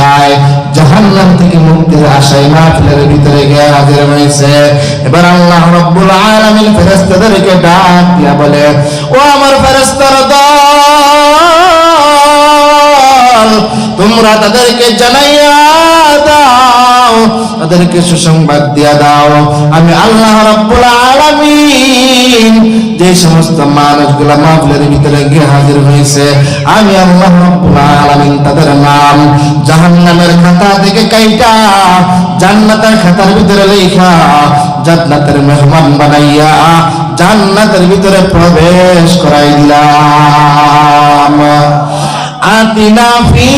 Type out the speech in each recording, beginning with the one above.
আশায় জাহান্নাম থেকে মুক্তির আশায় মাহফিলের ভিতরে গিয়ে হাজির হয়েছে। এবার আল্লাহ রব্বুল আলামিন ফেরেশতাদেরকে ডাক দিয়া বলে, ও আমার ফেরেশতার দল, তোমরা তাদেরকে জানাইয়া দাও, তাদেরকে সুসংবাদ দিয়া দাও। আমি আল্লাহ রাব্বুল আলামিন যে সমস্ত মানুষগুলা মাহফিলের ভিতরে গিয়ে হাজির হয়েছে, আমি আল্লাহ রাব্বুল আলামিন তাদের নাম জাহান্নামের খাতা থেকে কাইটা, জান্নাতের খাতার ভিতরে লেখা, জান্নাতের মেহমান বানাইয়া জান্নাতের ভিতরে প্রবেশ করাই দিলাম। আতিনা ফি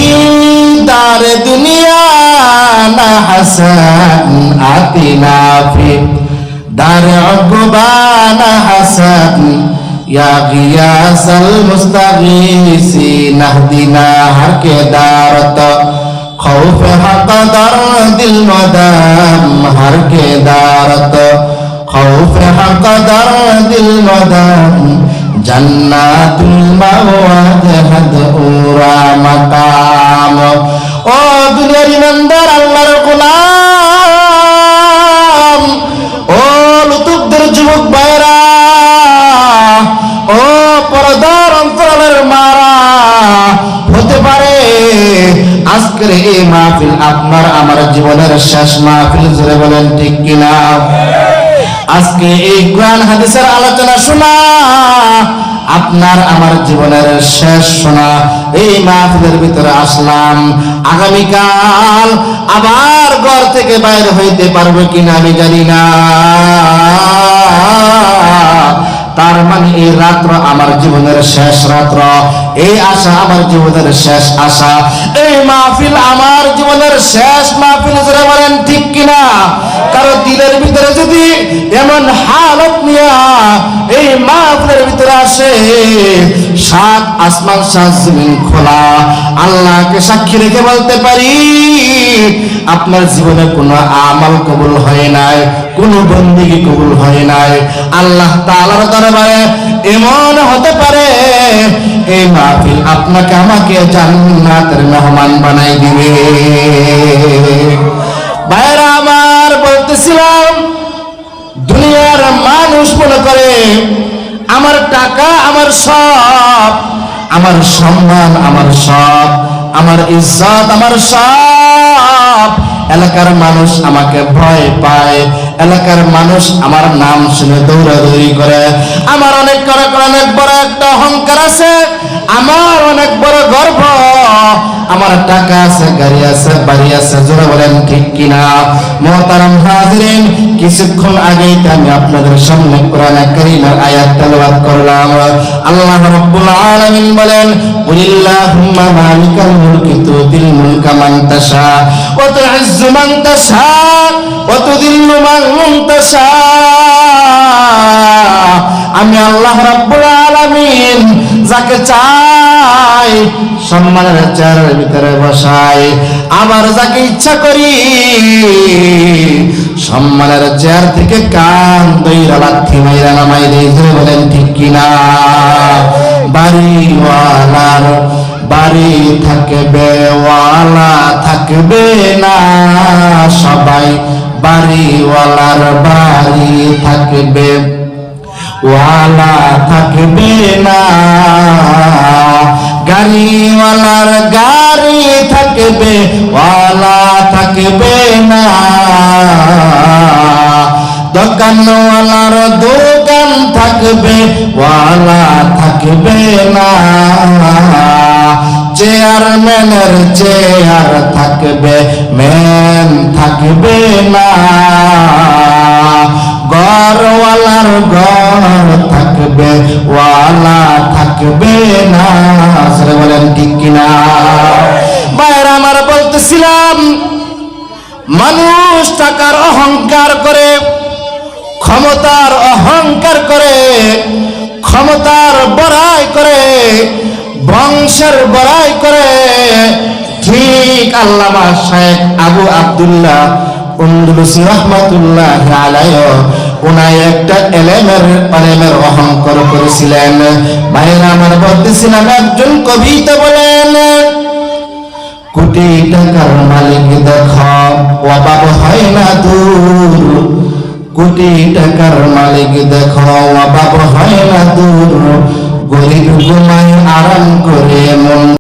দার দুনিয়া, না হাসান, আতিনা ফি দার উকবানা হাসান, ইয়া গিয়াসাল মুস্তাগীসিন, আহদিনা হারকে দারত। خوف حق در دل مدام ہر کے دارت خوف حق در دل مدام جنات المواد حد اورا مقام او دنیا রিমান্দার আল্লাহর গোলাম আজকের এই মাহফিল আপনার, আমার জীবনের শেষ মাহফিল জুড়ে বলেন ঠিক কিনা? আজকে এই কোরআন হাদিসের আলোচনা শোনা, আপনার, আমার জীবনের শেষ শোনা। এই মাহফিলের ভিতরে আসলাম। আগামীকাল আবার ঘর থেকে বাইরে হইতে পারব কিনা আমি জানি না। তার মানে এই রাত্র আমার জীবনের শেষ রাত্র। এই আশা আমার জীবনের শেষ আশা। এই মাহফিল আমার জীবনের শেষ মাহফিল বলেন, ঠিক কিনা? কারও দিলের ভিতরে যদি এমন হালত নিয়া এই মাহফিলের ভিতরে আসে সাত আসমান, সাত জমিন খোলা। আল্লাহকে সাক্ষী রেখে বলতে পারি, আপনার জীবনে কোনো আমল কবুল হয় নাই, কোনো বন্দিগি কবুল হয় নাই। আল্লাহ তাআলার দরবারে এমন হতে পারে এই মাহফিল আপনাকে আমাকে জান্নাতের মেহমান বানাই দিবে। ভাইরা আমার বলতেছিলাম, দুনিয়ার মানুষ মনে করে আমার টাকা, আমার সব। আমার সম্মান, আমার সব। আমার ইজ্জত, আমার সব। এলাকার মানুষ আমাকে ভয় পায়। এলাকার মানুষ আমার নাম শুনে দৌড়াদৌড়ি করে। আমার অনেক করে অনেক বড় একটা অহংকার আছে। আমার আমার টাকা আছে, গাড়ি আছে, বাড়ি আছে, জোরে বলেন ঠিক কিনা? মহতারাম হাজিরিন, কিছুক্ষণ আগেই আমি আপনাদের সামনে কোরআন কারীমের আয়াত তেলাওয়াত করলাম। আল্লাহ রাব্বুল আলামিন বলেন মালিকাল মুলকি মান তাশা, ওয়া মান তাশা, ওয়া মান তাশা আমি আল্লাহ রাব্বুল আলামিন যাকে চাই সম্মানের চেয়ারের ভিতরে বসাই। আবার যাকে ইচ্ছা করি, সম্মানের চেয়ার থেকে কান দইরা লাথি মাইরা নামাই ধরে বলেন, ঠিক কিনা? বাড়িওয়ালার বাড়ি থাকবে, ওয়ালা থাকবে না। সবাই বাড়িওয়ালার বাড়ি থাকবে, ওয়ালা থাকবে দোকানওয়ালার দোকান থাকবে, ওয়ালা থাকবে না। চেয়ারম্যানের চেয়ার থাকবে, ম্যান থাকবে না। ঘরওয়ালার ঘর থাকবে, ওয়ালা থাকবে না। আসলে বলেন ঠিক কিনা? বাইরে আমার বলতেছিলাম, মানুষ টাকার ক্ষমতার অহংকার করে, ক্ষমতার বড়াই করে, বংশের বড়াই করে, ঠিক আল্লামা শেখ আবু আব্দুল্লাহ এলেমের অহংকার করেছিলেন। একজন কবিতা বলেন, কোটি টাকার মালিক দেখ, অভাব হয় না দূর কোটি টাকার মালিক দেখো অভাব হয় না দূর। গরিব ঘুমায় আরাম করে মন